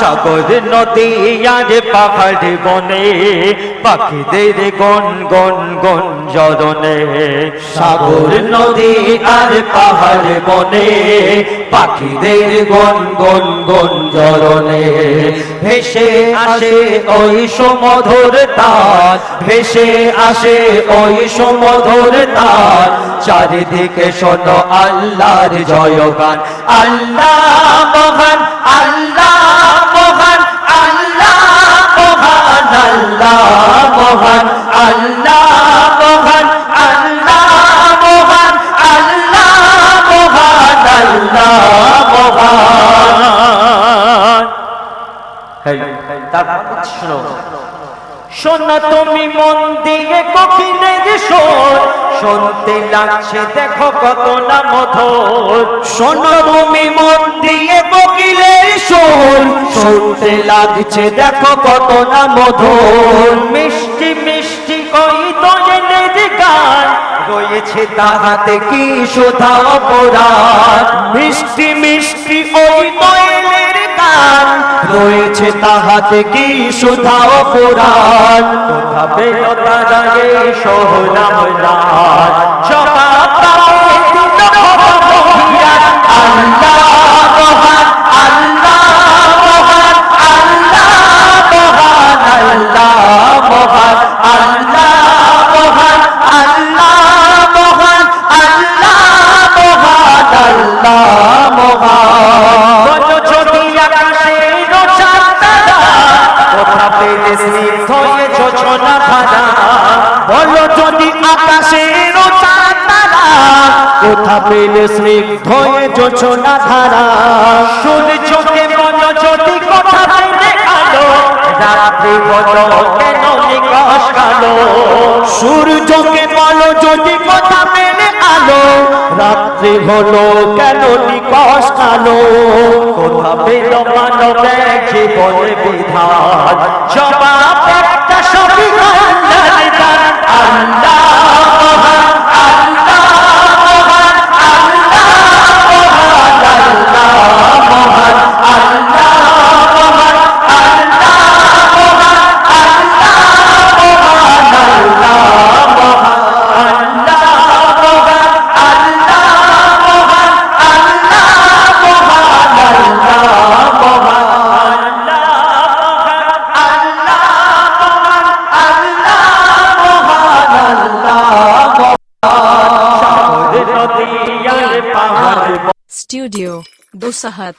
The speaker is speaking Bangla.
সাগর নদী আর পাহাড় বনে, পাখিদের গন গন গন জরনে সাগর নদী আর পাহাড় বনে, পাখিদের গন গন গন জরনে ভেসে আসে ওই সমধুর তার ভেসে আসে ওই সমধুর তার চারিদিকে শোনো আল্লাহর জয়গান, আল্লাহ মহান, আল্লাহ শোনো। তুমি মন দিয়ে কখিনের সোর শুনতে লাগছে, দেখো কত না মধুর। শোনো, তুমি মন দিয়ে কোকিলের সোর শুনতে লাগছে, দেখো কত না মধুর। মিষ্টি মিষ্টি কই দোয়েলের গান রয়েছে, তাহাতে কি সুধা অপরাধ? মিষ্টি মিষ্টি ওই গান রয়েছে তাহাতে কি সুধা অপরাধ কোথা পেল তারা এই সোহরাম কোথা পেলে স্নিগ্ধ এ যোছনা ধারা সূর্যকে বলো যদি কোথা পেলে আলো রাত্রি বলো কেন নিকশ কালো? সূর্যকে বলো যদি কোথা পেলে আলো, রাত্রি হলো কেন নিকশ কালো? কোথা পেল মানব এক জীবনে বিধান? জবাব একটা সবই আল্লাহ स्टूडियो दुसहत